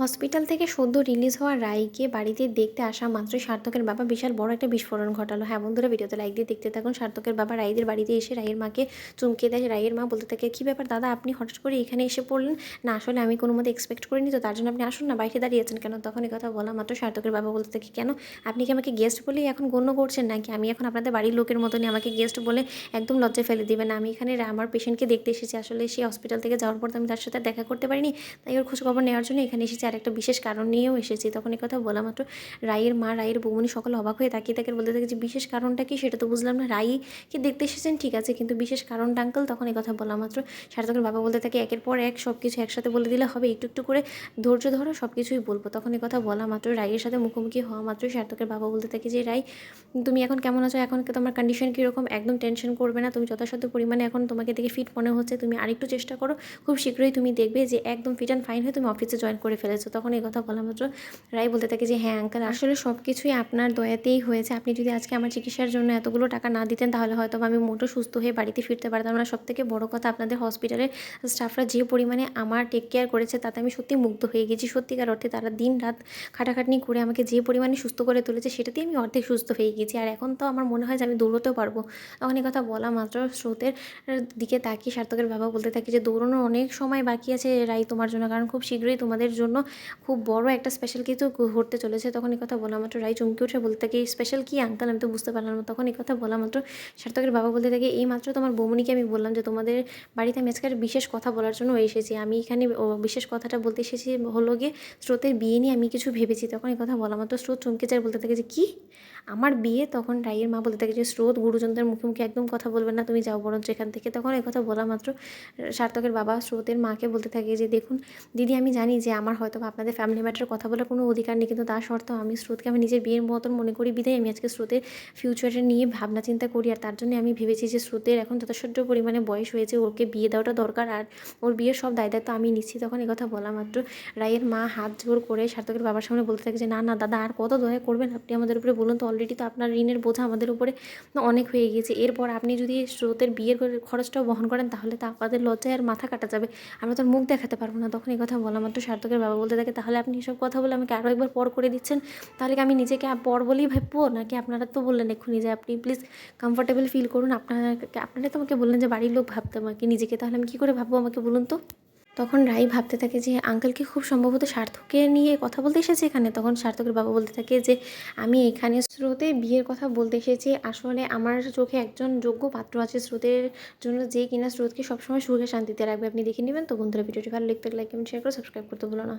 Hospital থেকে সদ্য release হওয়া রায়কে বাড়িতে দেখতে আসা মাত্রই সার্থকের বাবা বিশাল বড় একটা বিস্ফোরণ ঘটালো। হ্যাঁ বন্ধুরা, ভিডিওতে লাইক দিয়ে দেখতে থাকুন। সার্থকের বাবা রায়দের বাড়িতে এসে রায়ের মাকে চমকে দেয়। রায়ের মা বলতে থাকে, কী ব্যাপার দাদা, আপনি হঠাৎ করে এখানে এসে পড়লেন? না, আসলে আমি কোনো মতে এক্সপেক্ট করিনি তো, তার জন্য আপনি আসুন না, বাইরে দাঁড়িয়েছেন কেন? তখন এই কথা বলা মাত্র সার্থকের বাবা বলতে থাকে, কেন? আপনি কি আমাকে গেস্ট বলেই এখন গণ্য করছেন নাকি? আমি এখন আপনাদের বাড়ির লোকের মতনই আমাকে গেস্ট বলে একদম লজ্জায় ফেলে দিবেন। আমি এখানে আমার পেশেন্টকে দেখতে এসেছি। আসলে সেই হসপিটাল থেকে যাওয়ার পর তো আমি তার সাথে দেখা করতে পারিনি। তাই ওর খোঁজ খবর নেওয়ার জন্য এখানে এসেছি। আর একটা বিশেষ কারণ নিয়েও এসেছি। তখন এই কথা বলা মাত্র, রায়ের মা, রায়ের বৌমনি সকল অবাক হয়ে তাকিয়ে তাকে বলতে থাকে যে, বিশেষ কারণটা কি? সেটা তো বুঝলাম না। রাইকে দেখতে এসেছেন? ঠিক আছে, কিন্তু বিশেষ কারণটা আঙ্কেল তখন এই কথা বলা মাত্র, সার্থকের বাবা বলতে থাকে, একের পর এক সব কিছু একসাথে বলে দিলে হবে, একটু একটু করে ধৈর্য ধরো সব কিছুই বলব। তখন এই কথা বলা মাত্র, রায়ের সাথে মুখোমুখি হওয়া মাত্রই সার্থকের বাবা বলতে থাকে যে রাই তুমি এখন কেমন আছো? এখন তোমার কন্ডিশন কীরকম? একদম টেনশন করবে না। তুমি যথাসাধ্য পরিমাণে এখন তোমাকে দেখে ফিট মনে হচ্ছে। তুমি আরেকটু চেষ্টা করো। খুব শীঘ্রই তুমি দেখবে যে, একদম ফিট অ্যান্ড ফাইন হয়ে তুমি অফিসে জয়েন করে ফেলেছো তখন এই কথা বলা মাত্র রাই বলতে থাকে যে হ্যাঁ আঙ্কেল আসলে সব কিছুই আপনার দয়াতেই হয়েছে। আপনি যদি আজকে আমার চিকিৎসার জন্য এতগুলো টাকা না দিতেন, তাহলে হয়তো আমি মোটো সুস্থ হয়ে বাড়িতে ফিরতে পারতাম না। সব থেকে বড় কথা আপনাদের হসপিটালের স্টাফরা যে পরিমাণে আমার টেক কেয়ার করেছে, তাতে আমি সত্যি মুগ্ধ হয়ে গেছি। সত্যিকার অর্থে তারা দিন রাত খাটাখাটনি করে আমাকে যে পরিমাণে সুস্থ করে তুলেছে, সেটাতেই আমি অর্ধেক সুস্থ হয়ে গেছি। আর এখন তো আমার মনে হয় যে, আমি দৌড়তেও পারব। তখন এই কথা বলা মাত্র স্রোতের দিকে তাকিয়ে সার্থকের বাবা বলতে থাকে যে, দৌড়ানোর অনেক সময় বাকি আছে রাই তোমার জন্য, কারণ খুব শীঘ্রই তোমাদের জন্য খুব বড় একটা স্পেশাল কিছু ঘটতে চলেছে, তখন এই কথা বলা মাত্র। রাই চমকে উঠে বলতে থাকে স্পেশাল কি আঙ্কাল আমি তো বুঝতে পারলাম না। তখন এই কথা বলা মাত্র সার্থকের বাবা বলতে থাকে, এই মাত্র তোমার বৌমনিকে আমি বললাম যে তোমাদের বাড়িতে আমি আজকে বিশেষ কথা বলার জন্য এসেছি। আমি এখানে বিশেষ কথাটা বলতে এসেছি হলো গিয়ে স্রোতের বিয়ে নিয়ে আমি কিছু ভেবেছি। তখন এই কথা বলা মাত্র স্রোত চমকে যায়, বলতে থাকে যে, কি? আমার বিয়ে? তখন রাইয়ের মা বলতে থাকে যে, স্রোত, গুরুজনদের মুখে মুখে একদম কথা বলবে না, তুমি যাও বরঞ্চ এখান থেকে। তখন এই কথা বলা মাত্র সার্থকের বাবা স্রোতের মাকে বলতে থাকে যে, দেখুন, দিদি আমি জানি যে আমার হয়তো বা আপনাদের ফ্যামিলি ম্যাটার কথা বলার কোনো অধিকার নেই, কিন্তু তার সত্ত্বেও আমি স্রোতকে আমি নিজের বিয়ের মতন মনে করি, বিধায় আমি আজকে স্রোতের ফিউচারে নিয়ে ভাবনা চিন্তা করি। আর তার জন্য আমি ভেবেছি যে স্রোতের এখন যথেষ্ট পরিমাণে বয়স হয়েছে ওকে বিয়ে দেওয়াটা দরকার। আর ওর বিয়ের সব দায় দায়িত্ব আমি নিচ্ছি। তখন কথা বলা মাত্র রায়ের মা হাত জোর করে সার্থকের বাবার সামনে বলতে থাকে যে, না না, দাদা, আর কত দয়া করবেন আপনি আমাদের উপরে? বলুন তো অলরেডি তো আপনার ঋণের বোঝা আমাদের উপরে অনেক হয়ে গিয়েছে। এরপর আপনি যদি স্রোতের বিয়ের খরচটাও বহন করেন, তাহলে তো আপনাদের লজ্জায় আর মাথা কাটা যাবে। আমরা তো মুখ দেখাতে পারব না। তখন কথা বলা মাত্র সার্থকের বাবা বলতে থাকে, তাহলে আপনি এসব কথা বলে আমাকে আরও একবার পর করে দিচ্ছেন। তাহলে কি আমি নিজেকে পর বলেই ভাববো? নাকি আপনারা তো বললেন এক্ষুনি যে আপনি প্লিজ কমফোর্টেবল ফিল করুন। আপনারা আপনারা তো আমাকে বললেন যে বাড়ির লোক ভাবতে আমাকে, নিজেকে। তাহলে আমি কী করে ভাববো আমাকে বলুন তো? তখন রাই ভাবতে থাকে যে, আঙ্কেলকে খুব সম্ভবত সার্থককে নিয়ে কথা বলতে এসেছে এখানে? তখন সার্থকের বাবা বলতে থাকে যে, আমি এখানে স্রোতে বিয়ের কথা বলতে এসেছি। আসলে আমার চোখে একজন যোগ্য পাত্র আছে স্রোতের জন্য। যে কিনা স্রোতকে সবসময় সুখে শান্তিতে রাখবে। আপনি দেখে নেবেন তো বন্ধুরা, ভিডিওটি ভালো লিখতে লাইক কমেন্ট শেয়ার করে সাবস্ক্রাইব করতে ভুলো না।